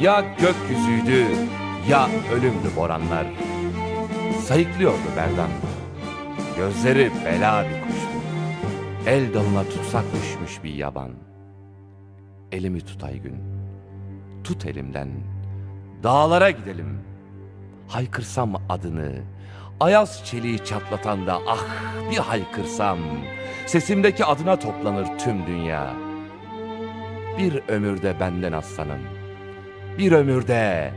Ya gökyüzüydü ya ölümdü boranlar. Sayıklıyordu Berdan. Gözleri bela bir kuştu. El dalına tutsak düşmüş bir yaban. Elimi tut Aygün. Tut elimden. Dağlara gidelim. Haykırsam adını. Ayaz çeliği çatlatan da ah bir haykırsam. Sesimdeki adına toplanır tüm dünya. Bir ömürde benden aslanım. Bir ömürde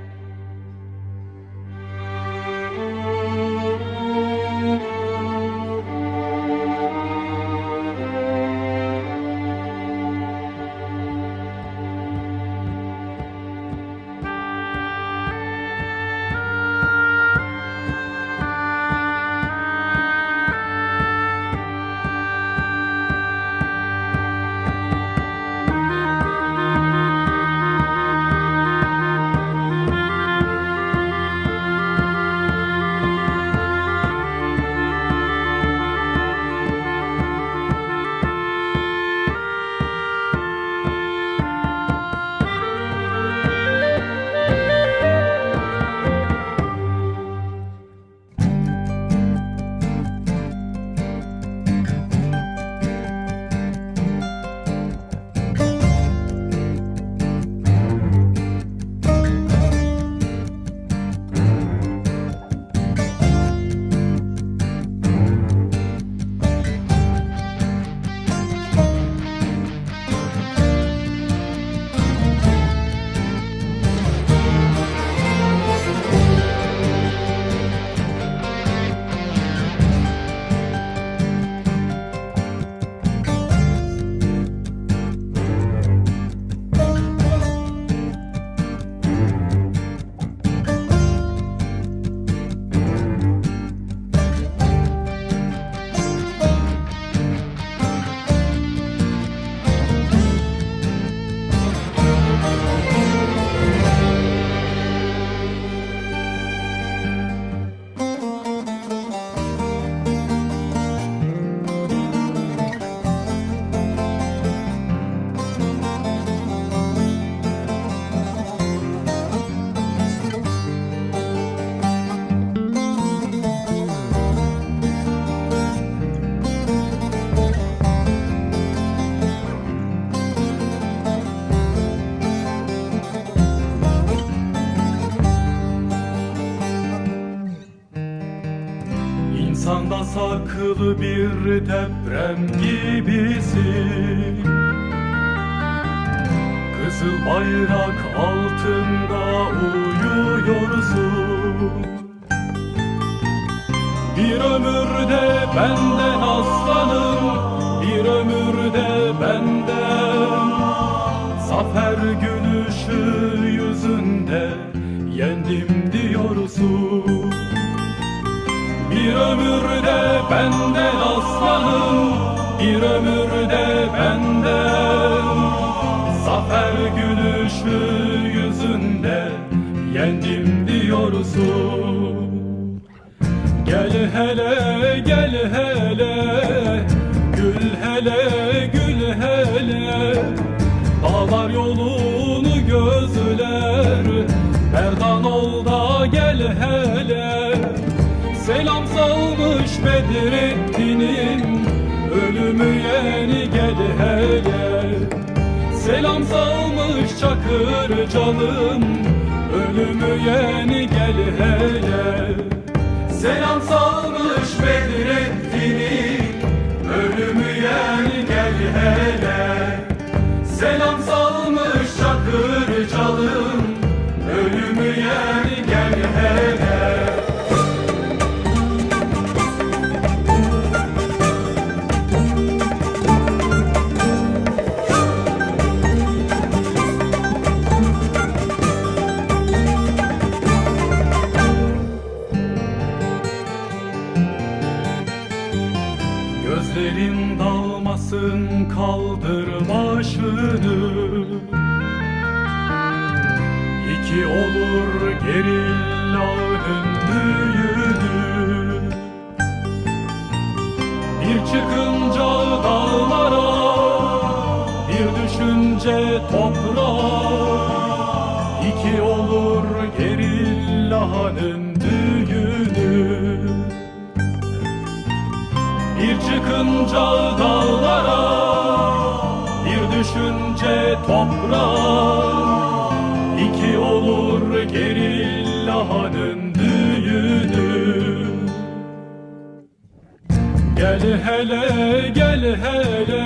saklı bir deprem gibisin. Kızıl bayrak altında uyuyorsun. Bir ömürde benden aslanım Bir ömürde benden bir ömürde benden aslanım Bir ömürde benden. Zafer gülüşü yüzünde Yendim diyorsun. Gel hele gel hele Gül hele Bedrettin'in Ölümü yeni gel hele Selam salmış Çakırcalım Ölümü yeni gel hele Selam salmış Bedrettin'in İki olur gerillanın büyüdü. Bir çıkınca dağlara Bir düşünce toprağa. İki olur gerillanın düğünü Bir çıkınca dağlara Bir düşünce toprağa gerillanın düğünü Gel hele gel hele.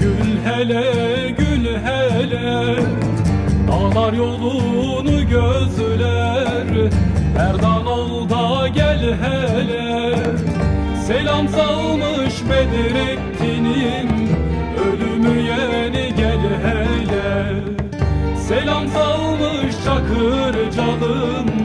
Gül hele gül hele. Dağlar yolunu gözler. Erdan ol da gel hele. Selam salmış Bedrettin'in Ölümü yeni salmış Çakırcal'ın